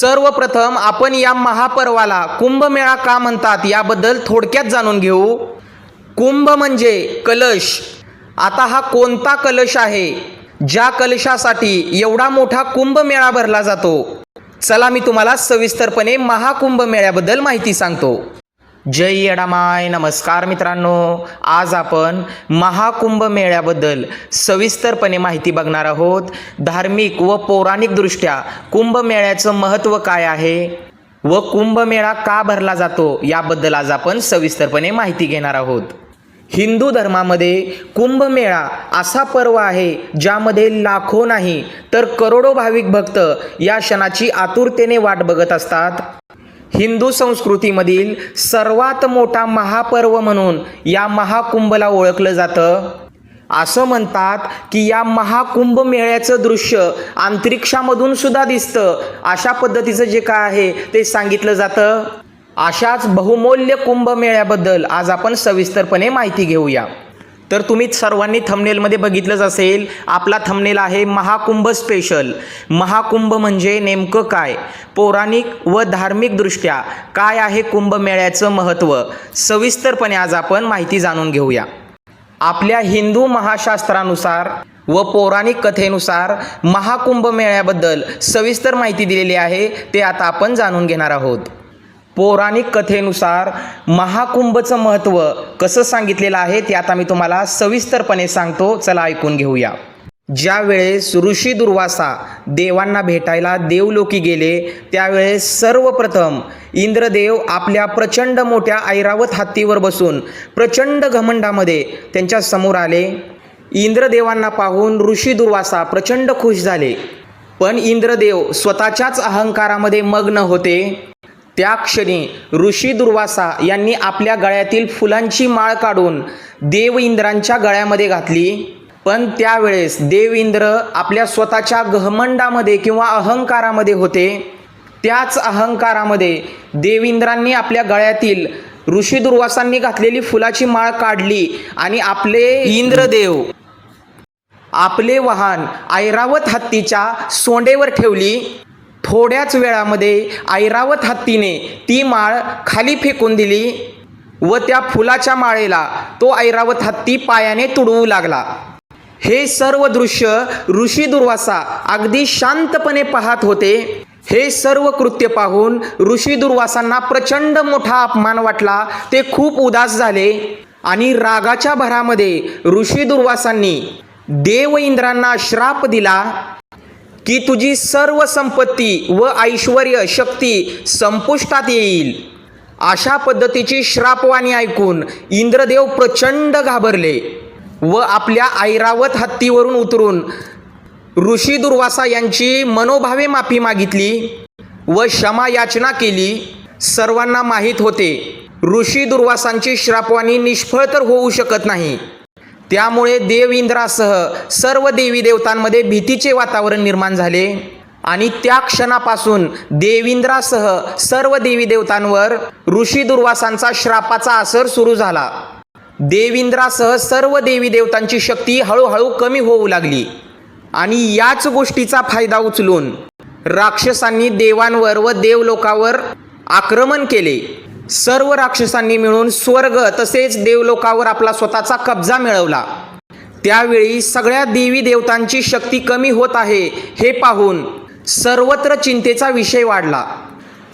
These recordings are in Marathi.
सर्वप्रथम आपण या महापर्वाला कुंभमेळा का म्हणतात याबद्दल थोडक्यात जाणून घेऊ. कुंभ म्हणजे कलश. आता हा कोणता कलश आहे? ज्या कलशासाठी एवढा मोठा कुंभमेळा भरला जातो. चला मी तुम्हाला सविस्तरपणे महाकुंभमेळ्याबद्दल माहिती सांगतो. जय यडामाय. नमस्कार मित्रांनो. आज आपण महाकुंभ मेळ्याबद्दल सविस्तरपणे माहिती बघणार आहोत. धार्मिक व पौराणिकदृष्ट्या कुंभमेळ्याचं महत्त्व काय आहे व कुंभमेळा का भरला जातो याबद्दल आज आपण सविस्तरपणे माहिती घेणार आहोत. हिंदू धर्मामध्ये कुंभमेळा असा पर्व आहे ज्यामध्ये लाखो नाही तर करोडो भाविक भक्त या क्षणाची आतुरतेने वाट बघत असतात. हिंदू संस्कृतीमधील सर्वात मोठा महापर्व म्हणून या महाकुंभला ओळखलं जातं. असं म्हणतात की या महाकुंभ मेळ्याचं दृश्य अंतरिक्षामधून सुद्धा दिसतं. अशा पद्धतीचं जे काय आहे ते सांगितलं जातं. अशाच बहुमूल्य कुंभमेळ्याबद्दल आज आपण सविस्तरपणे माहिती घेऊया. तर तुम्ही सर्वांनी थंबनेलमध्ये बघितलंच असेल आपला थंबनेल आहे महाकुंभ स्पेशल महाकुंभ म्हणजे नेमकं काय? पौराणिक व धार्मिकदृष्ट्या काय आहे कुंभमेळ्याचं महत्त्व? सविस्तरपणे आज आपण माहिती जाणून घेऊया. आपल्या हिंदू महाशास्त्रानुसार व पौराणिक कथेनुसार महाकुंभ मेळ्याबद्दल सविस्तर माहिती दिलेली आहे ते आता आपण जाणून घेणार आहोत. पौराणिक कथेनुसार महाकुंभचं महत्त्व कसं सांगितलेलं आहे ते आता मी तुम्हाला सविस्तरपणे सांगतो. चला ऐकून घेऊया. ज्यावेळेस ऋषी दुर्वासा देवांना भेटायला देवलोकी गेले त्यावेळेस सर्वप्रथम इंद्रदेव आपल्या प्रचंड मोठ्या ऐरावत हत्तीवर बसून प्रचंड घमंडामध्ये त्यांच्यासमोर आले. इंद्रदेवांना पाहून ऋषी दुर्वासा प्रचंड खुश झाले. पण इंद्रदेव स्वतःच्याच अहंकारामध्ये मग्न होते. त्या क्षणी ऋषी दुर्वासा यांनी आपल्या गळ्यातील फुलांची माळ काढून देव इंद्रांच्या गळ्यामध्ये घातली. पण त्यावेळेस देव इंद्र आपल्या स्वतःच्या गहमंडामध्ये किंवा अहंकारामध्ये होते. त्याच अहंकारामध्ये देविंद्रांनी आपल्या गळ्यातील ऋषी दुर्वासांनी घातलेली फुलाची माळ काढली आणि आपले इंद्रदेव आपले वाहन ऐरावत हत्तीच्या सोंडेवर ठेवली. थोड्याच वेळामध्ये ऐरावत हत्तीने ती माळ खाली फेकून दिली व त्या फुलाच्या माळेला तो ऐरावत हत्ती पायाने तुडवू लागला. हे सर्व दृश्य ऋषी दुर्वासा अगदी शांतपणे पाहत होते. हे सर्व कृत्य पाहून ऋषी दुर्वासांना प्रचंड मोठा अपमान वाटला. ते खूप उदास झाले आणि रागाच्या भरामध्ये ऋषी दुर्वासांनी देव इंद्रांना श्राप दिला. की तुझी सर्व संपत्ती व ऐश्वर शक्ती संपुष्टात येईल. अशा पद्धतीची श्रापवाणी ऐकून इंद्रदेव प्रचंड घाबरले व आपल्या ऐरावत हत्तीवरून उतरून ऋषी दुर्वासा यांची मनोभावे माफी मागितली व क्षमा याचना केली. सर्वांना माहीत होते ऋषी दुर्वासांची श्रापवाणी निष्फळ तर होऊ शकत नाही. त्यामुळे देव इंद्रासह सर्व देवी देवतांमध्ये भीतीचे वातावरण निर्माण झाले. आणि त्या क्षणापासून देविंद्रासह सर्व देवी देवतांवर ऋषी दुर्वासांचा श्रापाचा असर सुरू झाला. देविंद्रासह सर्व देवी देवतांची शक्ती हळूहळू कमी होऊ लागली. आणि याच गोष्टीचा फायदा उचलून राक्षसांनी देवांवर व देवलोकावर आक्रमण केले. सर्व राक्षसांनी मिळून स्वर्ग तसेच देवलोकावर आपला स्वतःचा कब्जा मिळवला. त्यावेळी सगळ्या देवी देवतांची शक्ती कमी होत आहे हे पाहून सर्वत्र चिंतेचा विषय वाढला.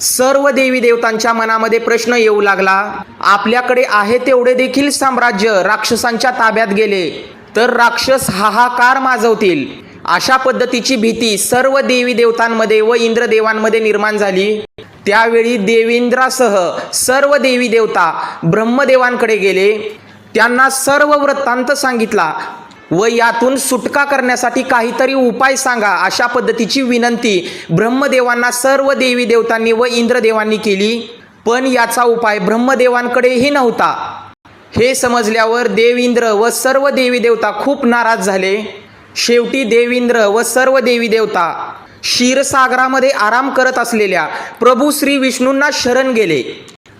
सर्व देवी देवतांच्या मनामध्ये प्रश्न येऊ लागला आपल्याकडे आहे तेवढे देखील साम्राज्य राक्षसांच्या ताब्यात गेले तर राक्षस हाहाकार माजवतील. अशा पद्धतीची भीती सर्व देवी देवतांमध्ये व इंद्रदेवांमध्ये निर्माण झाली. त्यावेळी देवेंद्रासह सर्व देवी देवता ब्रह्मदेवांकडे गेले. त्यांना सर्व वृत्तांत सांगितला व यातून सुटका करण्यासाठी काहीतरी उपाय सांगा अशा पद्धतीची विनंती ब्रह्मदेवांना सर्व देवी देवतांनी व इंद्रदेवांनी केली. पण याचा उपाय ब्रह्मदेवांकडेही नव्हता. हे समजल्यावर देवेंद्र व सर्व देवी देवता खूप नाराज झाले. शेवटी देवेंद्र व सर्व देवी देवता क्षीरसागरामध्ये आराम करत असलेल्या प्रभू श्री विष्णूंना शरण गेले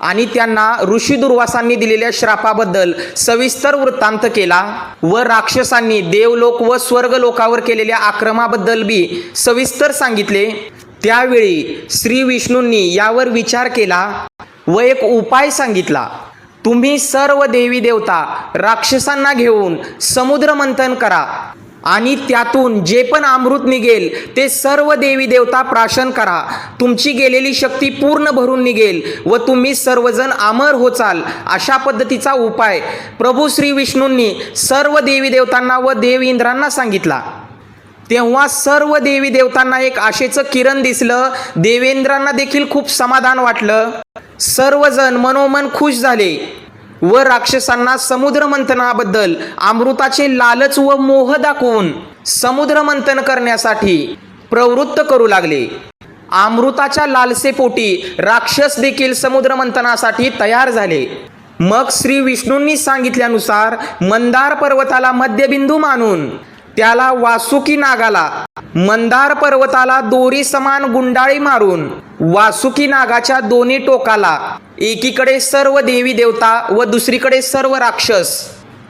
आणि त्यांना ऋषी दुर्वासांनी दिलेल्या श्रापाबद्दल सविस्तर वृत्तांत केला व राक्षसांनी देवलोक व स्वर्गलोकावर केलेल्या आक्रमाबद्दल बी सविस्तर सांगितले. त्यावेळी श्री विष्णूंनी यावर विचार केला व एक उपाय सांगितला. तुम्ही सर्व देवी देवता राक्षसांना घेऊन समुद्र मंथन करा. आणि त्यातून जे पण अमृत निघेल ते सर्व देवी देवता प्राशन करा. तुमची गेलेली शक्ती पूर्ण भरून निघेल व तुम्ही सर्वजण अमर होचाल अशा पद्धतीचा उपाय प्रभू श्री विष्णूंनी सर्व देवी देवतांना व देव इंद्रांना सांगितला. तेव्हा सर्व देवी देवतांना एक आशेचं किरण दिसलं. देवेंद्रांना देखील खूप समाधान वाटलं. सर्वजण मनोमन खुश झाले. व राक्षसांना समुद्र मंथनाबद्दल अमृताचे लालच व मोह दाखवून समुद्र मंथन करण्यासाठी प्रवृत्त करू लागले. अमृताच्या लालसेपोटी राक्षस देखील समुद्र मंथनासाठी तयार झाले. मग श्री विष्णूंनी सांगितल्यानुसार मंदार पर्वताला मध्यबिंदू मानून त्याला वासुकी नागाला. मंदार पर्वताला दोरी समान गुंडाळी मारून वासुकी नागाच्या दोन्ही टोकाला. एकीकडे सर्व देवी देवता व दुसरीकडे सर्व राक्षस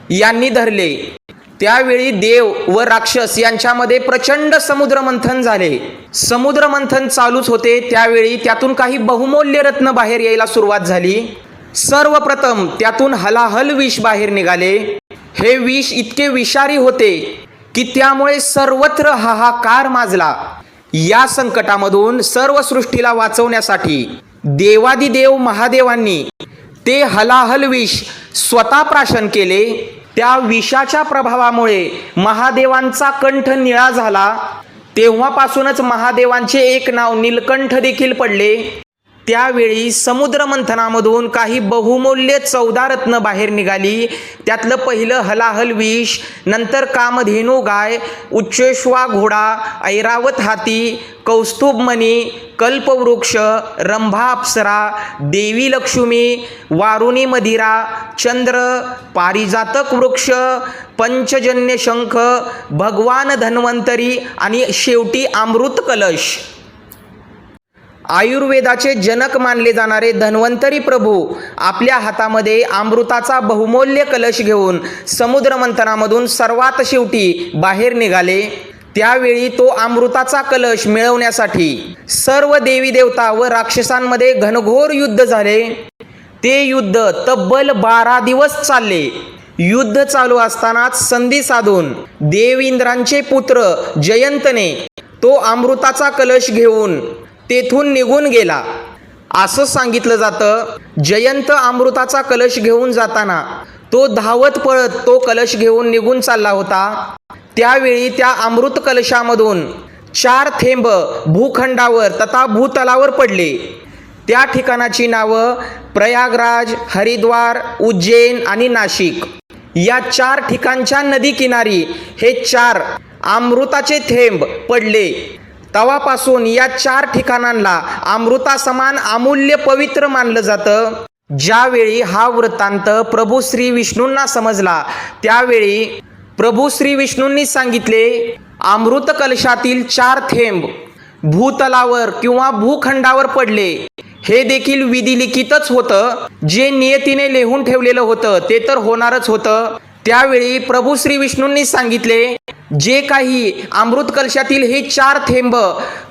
यांनी धरले. त्यावेळी देव व राक्षस यांच्यामध्ये प्रचंड समुद्रमंथन झाले. समुद्रमंथन चालूच होते त्यावेळी त्यातून काही बहुमूल्य रत्न बाहेर यायला सुरुवात झाली. सर्वप्रथम त्यातून हलाहल विष बाहेर निघाले. हे विष इतके विषारी होते की त्यामुळे सर्वत्र हाहाकार माजला. या संकटामधून सर्व सृष्टीला वाचवण्यासाठी देवादिदेव महादेवांनी ते हलाहल विष स्वतः प्राशन केले. त्या विषाच्या प्रभावामुळे महादेवांचा कंठ निळा झाला. तेव्हापासूनच महादेवांचे एक नाव नीलकंठ देखील पडले. त्यावेळी समुद्रमंथनामधून काही बहुमूल्य चौदा रत्न बाहेर निघाली. त्यातलं पहिलं हलाहल विष नंतर कामधेनू गाय उच्चेश्वा घोडा ऐरावत हाती कौस्तुभमणी कल्पवृक्ष रंभा अप्सरा देवी लक्ष्मी वारुणी मदिरा चंद्र पारिजातक वृक्ष पंचजन्य शंख भगवान धन्वंतरी आणि शेवटी अमृत कलश. आयुर्वेदाचे जनक मानले जाणारे धन्वंतरी प्रभू आपल्या हातामध्ये अमृताचा बहुमूल्य कलश घेऊन समुद्र मंथनामधून सर्वात शेवटी बाहेर निघाले. त्यावेळी तो अमृताचा कलश मिळवण्यासाठी सर्व देवी देवता व राक्षसांमध्ये घनघोर युद्ध झाले. ते युद्ध तब्बल बारा दिवस चालले. युद्ध चालू असतानाच संधी साधून देविंद्रांचे पुत्र जयंतने तो अमृताचा कलश घेऊन तेथून निघून गेला. असं सांगितलं जातं जयंत अमृताचा कलश घेऊन जाताना तो धावत पळत तो कलश घेऊन निघून चालला होता. त्यावेळी त्या अमृत कलशामधून चार थेंब भूखंडावर तथा भूतलावर पडले. त्या ठिकाणाची नावं प्रयागराज हरिद्वार उज्जैन आणि नाशिक. या चार ठिकाणच्या नदी किनारी हे चार अमृताचे थेंब पडले. तवापासून या चार ठिकाणांना अमृता समान अमूल्य पवित्र मानलं जातं. ज्यावेळी हा वृत्तांत प्रभू श्री विष्णूंना समजला त्यावेळी प्रभू श्री विष्णूंनी सांगितले अमृत कलशातील चार थेंब भूतलावर किंवा भूखंडावर पडले हे देखील विधिलिखितच होतं. जे नियतीने लिहून ठेवलेलं होतं ते तर होणारच होतं. त्यावेळी प्रभू श्री विष्णूंनी सांगितले जे काही अमृत कलशातील हे चार थेंब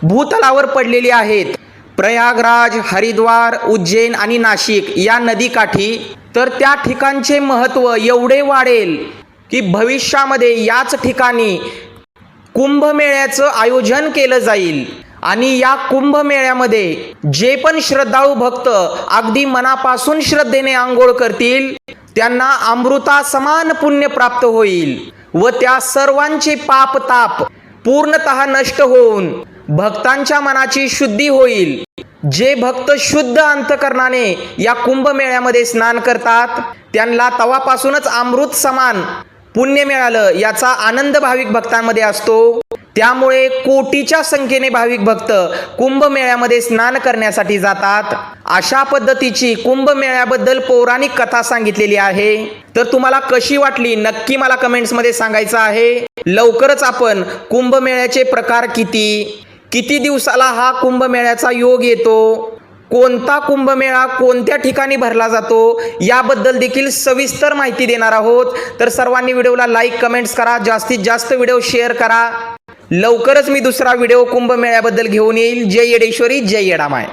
भूतलावर पडलेले आहेत प्रयागराज हरिद्वार उज्जैन आणि नाशिक या नदीकाठी तर त्या ठिकाणचे महत्त्व एवढे वाढेल की भविष्यामध्ये याच ठिकाणी कुंभमेळ्याचं आयोजन केलं जाईल. आणि या कुंभमेळ्यामध्ये जे पण श्रद्धाळू भक्त अगदी मनापासून श्रद्धेने आंघोळ करतील त्यांना अमृता समान पुण्य प्राप्त होईल व त्या सर्वांचे पाप ताप पूर्णतः नष्ट होऊन भक्तांच्या मनाची शुद्धी होईल. जे भक्त शुद्ध अंतकरणाने या कुंभमेळ्यामध्ये स्नान करतात त्यांना तवापासूनच अमृत समान पुण्य मिळालं याचा आनंद भाविक भक्तांमध्ये असतो. त्यामुळे कोटीच्या संख्येने भाविक भक्त कुंभमेळ्यामध्ये स्नान करण्यासाठी जातात. अशा पद्धतीची कुंभमेळ्याबद्दल पौराणिक कथा सांगितलेली आहे. तर तुम्हाला कशी वाटली? नक्की मला कमेंट्समध्ये सांगायचं आहे. लवकरच आपण कुंभमेळ्याचे प्रकार किती? किती दिवसाला हा कुंभमेळ्याचा योग येतो? कोणता कुंभमेळा कोणत्या ठिकाणी भरला जातो? याबद्दल देखील सविस्तर माहिती देणार आहोत. तर सर्वांनी व्हिडिओला लाईक कमेंट्स करा. जास्तीत जास्त व्हिडिओ शेअर करा. लवकरच मी दुसरा व्हिडिओ कुंभमेळ्याबद्दल घेऊन येईल. जय येडेश्वरी जय येडामाय.